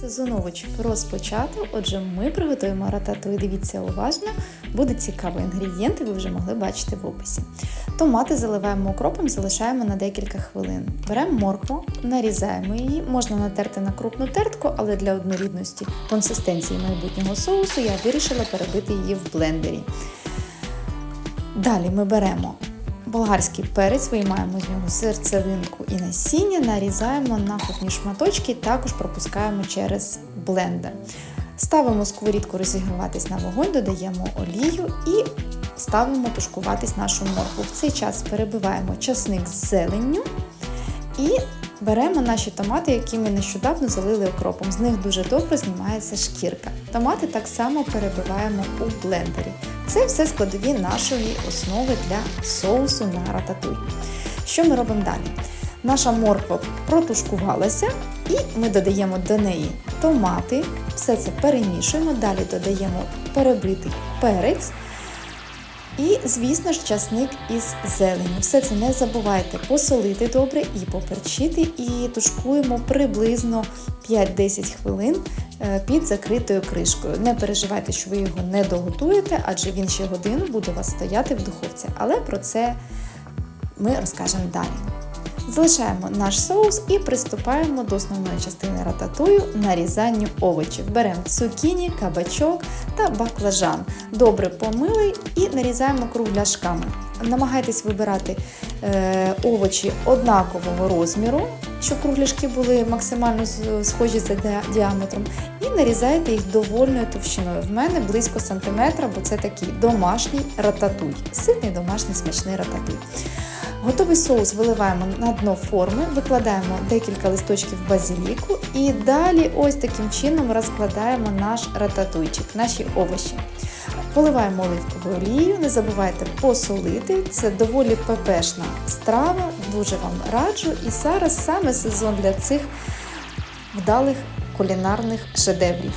Сезон овочів розпочато, отже, ми приготуємо рататуй. Дивіться уважно, буде цікаво. Інгредієнти ви вже могли бачити в описі. Томати заливаємо укропом, залишаємо на декілька хвилин. Беремо моркву, нарізаємо її, можна натерти на крупну тертку, але для однорідності консистенції майбутнього соусу я вирішила перебити її в блендері. Далі ми беремо болгарський перець, виймаємо з нього серцевинку і насіння, нарізаємо на крупні шматочки, також пропускаємо через блендер. Ставимо сковорідку розігріватись на вогонь, додаємо олію і ставимо тушкуватись нашу моркву. В цей час перебиваємо часник з зеленню і беремо наші томати, які ми нещодавно залили окропом. З них дуже добре знімається шкірка. Томати так само перебиваємо у блендері. Це все складові нашої основи для соусу на рататуй. Що ми робимо далі? Наша морква протушкувалася, і ми додаємо до неї томати, все це перемішуємо, далі додаємо перебитий перець. І, звісно ж, часник із зеленю. Все це не забувайте посолити добре і поперчити, і тушкуємо приблизно 5-10 хвилин е, під закритою кришкою. Не переживайте, що ви його не доготуєте, адже він ще годину буде у вас стояти в духовці. Але про це ми розкажемо далі. Залишаємо наш соус і приступаємо до основної частини рататую нарізанню овочів. Беремо цукіні, кабачок та баклажан. Добре помили і нарізаємо кругляшками. Намагайтесь вибирати е, овочі однакового розміру, щоб кругляшки були максимально схожі за діаметром, і нарізайте їх довольною товщиною. В мене близько сантиметра, бо це такий домашній рататуй. Ситний домашній смачний рататуй. Готовий соус виливаємо на дно форми, викладаємо декілька листочків базиліку і далі ось таким чином розкладаємо наш рататуйчик, наші овочі. Поливаємо оливковою олією, не забувайте посолити. Це доволі пепешна страва, дуже вам раджу. І зараз саме сезон для цих вдалих кулінарних шедеврів.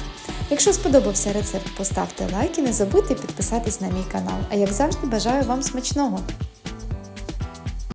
Якщо сподобався рецепт, поставте лайк і не забудьте підписатись на мій канал. А як завжди, бажаю вам смачного!